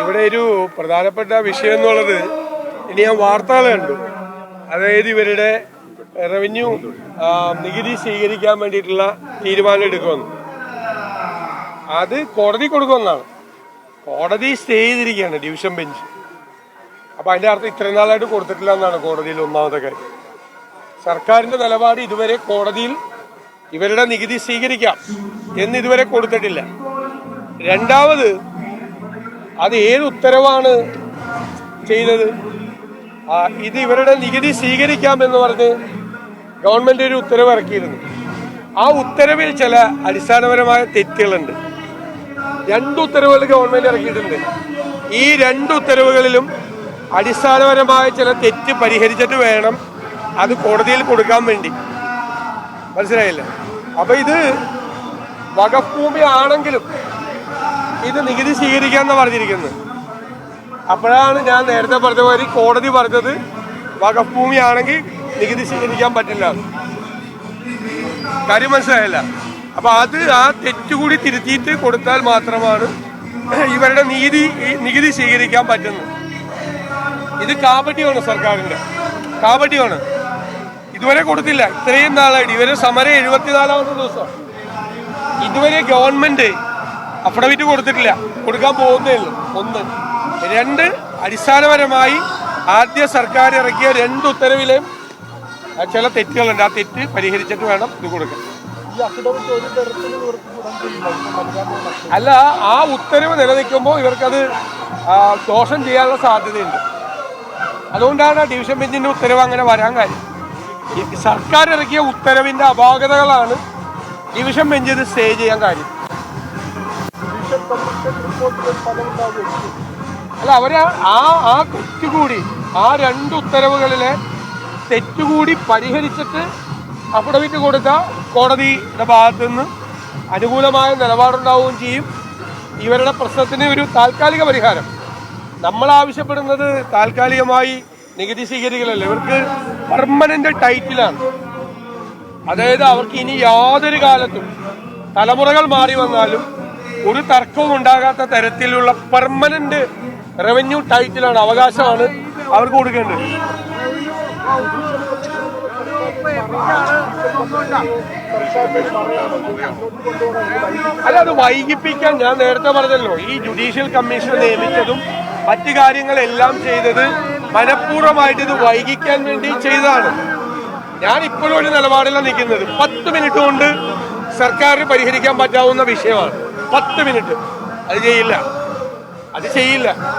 ഇവിടെ ഒരു പ്രധാനപ്പെട്ട വിഷയം എന്നുള്ളത് ഇനി ഞാൻ വാർത്തകൾ കണ്ടു. അതായത് ഇവരുടെ റവന്യൂ നികുതി സ്വീകരിക്കാൻ വേണ്ടിയിട്ടുള്ള തീരുമാനം എടുക്കുമെന്ന്. അത് കോടതി കൊടുക്കുമെന്നാണ്. കോടതി സ്റ്റേ ചെയ്തിരിക്കുകയാണ് ഡിവിഷൻ ബെഞ്ച്. അപ്പൊ അതിന്റെ അർത്ഥം ഇത്രയും നാളായിട്ട് കൊടുത്തിട്ടില്ല എന്നാണ് കോടതിയിൽ ഒന്നാമത്തെ കാര്യം. സർക്കാരിന്റെ നിലപാട് ഇതുവരെ കോടതിയിൽ ഇവരുടെ നികുതി സ്വീകരിക്കാം എന്ന് ഇതുവരെ കൊടുത്തിട്ടില്ല. രണ്ടാമത് അത് ഏത് ഉത്തരവാണ് ചെയ്തത്? ഇത് ഇവരുടെ നികുതി സ്വീകരിക്കാം എന്ന് പറഞ്ഞ് ഗവൺമെന്റ് ഒരു ഉത്തരവ് ഇറക്കിയിരുന്നു. ആ ഉത്തരവിൽ ചില അടിസ്ഥാനപരമായ തെറ്റുകളുണ്ട്. രണ്ട് ഉത്തരവുകൾ ഗവൺമെന്റ് ഇറക്കിയിട്ടുണ്ട്. ഈ രണ്ട് ഉത്തരവുകളിലും അടിസ്ഥാനപരമായ ചില തെറ്റ് പരിഹരിച്ചിട്ട് വേണം അത് കോടതിയിൽ കൊടുക്കാൻ വേണ്ടി. മനസ്സിലായില്ല? അപ്പൊ ഇത് വകഭൂമി ഭൂമി ആണെങ്കിലും ഇത് നികുതി സ്വീകരിക്കാന്ന് പറഞ്ഞിരിക്കുന്നത്. അപ്പോഴാണ് ഞാൻ നേരത്തെ പറഞ്ഞ മാതിരി കോടതി പറഞ്ഞത് വകഫ് ഭൂമി ആണെങ്കിൽ നികുതി സ്വീകരിക്കാൻ പറ്റില്ല. കാര്യം മനസ്സിലായല്ല. അപ്പൊ അത് ആ തെറ്റുകൂടി തിരുത്തിയിട്ട് കൊടുത്താൽ മാത്രമാണ് ഇവരുടെ നീതി നികുതി സ്വീകരിക്കാൻ പറ്റുന്നത്. ഇത് കാപട്യമാണ് സർക്കാരിന്റെ കാപട്യമാണ്. ഇതുവരെ കൊടുത്തില്ല. ഇത്രയും നാളായിട്ട്. ഇവരെ സമരം എഴുപത്തിനാലാമത്തെ ദിവസം. ഇതുവരെ ഗവൺമെന്റ് അഫിഡവിറ്റ് കൊടുത്തിട്ടില്ല. കൊടുക്കാൻ പോകുന്നേ ഉള്ളൂ. ഒന്ന്. രണ്ട് അടിസ്ഥാനപരമായി ആദ്യ സർക്കാർ ഇറക്കിയ രണ്ട് ഉത്തരവിലെയും ചില തെറ്റുകളുണ്ട്. ആ തെറ്റ് പരിഹരിച്ചിട്ട് വേണം ഇത് കൊടുക്കാൻ. അല്ല ആ ഉത്തരവ് നിലനിൽക്കുമ്പോൾ ഇവർക്കത് ദോഷം ചെയ്യാനുള്ള സാധ്യതയുണ്ട്. അതുകൊണ്ടാണ് ഡിവിഷൻ ബെഞ്ചിന്റെ ഉത്തരവ് അങ്ങനെ വരാൻ കാര്യം. സർക്കാർ ഇറക്കിയ ഉത്തരവിന്റെ അപാകതകളാണ് ഡിവിഷൻ ബെഞ്ച് ഇത് സ്റ്റേ ചെയ്യാൻ കാര്യം. അല്ല അവർ ആ ആ തെറ്റുകൂടി ആ രണ്ട് ഉത്തരവുകളിലെ തെറ്റുകൂടി പരിഹരിച്ചിട്ട് അഫിഡവിറ്റ് കൊടുത്ത കോടതിയുടെ ഭാഗത്തു നിന്ന് അനുകൂലമായ നിലപാടുണ്ടാവുകയും ചെയ്യും. ഇവരുടെ പ്രശ്നത്തിന് ഒരു താൽക്കാലിക പരിഹാരം. നമ്മൾ ആവശ്യപ്പെടുന്നത് താൽക്കാലികമായി നികുതി സ്വീകരിക്കലല്ല. ഇവർക്ക് പെർമനന്റ് ടൈറ്റിലാണ് അതായത് അവർക്ക് ഇനി യാതൊരു കാലത്തും തലമുറകൾ മാറി വന്നാലും ഒരു തർക്കവും ഉണ്ടാകാത്ത തരത്തിലുള്ള പെർമനന്റ് റവന്യൂ ടൈറ്റിലാണ് അവകാശമാണ് അവർക്ക് കൊടുക്കേണ്ടത്. അല്ല അത് വൈകിപ്പിക്കാൻ ഞാൻ നേരത്തെ പറഞ്ഞല്ലോ. ഈ ജുഡീഷ്യൽ കമ്മീഷൻ നിയമിച്ചതും മറ്റു കാര്യങ്ങളെല്ലാം ചെയ്തത് മനഃപൂർവമായിട്ട് ഇത് വൈകിക്കാൻ വേണ്ടി ചെയ്തതാണ്. ഞാൻ ഇപ്പോഴും ഒരു നിലപാടിലാണ് നിൽക്കുന്നത്. പത്ത് മിനിറ്റ് കൊണ്ട് സർക്കാരിന് പരിഹരിക്കാൻ പറ്റാവുന്ന വിഷയമാണ്. പത്ത് മിനിറ്റ്. അത് ചെയ്യില്ല. അത് ചെയ്യില്ല.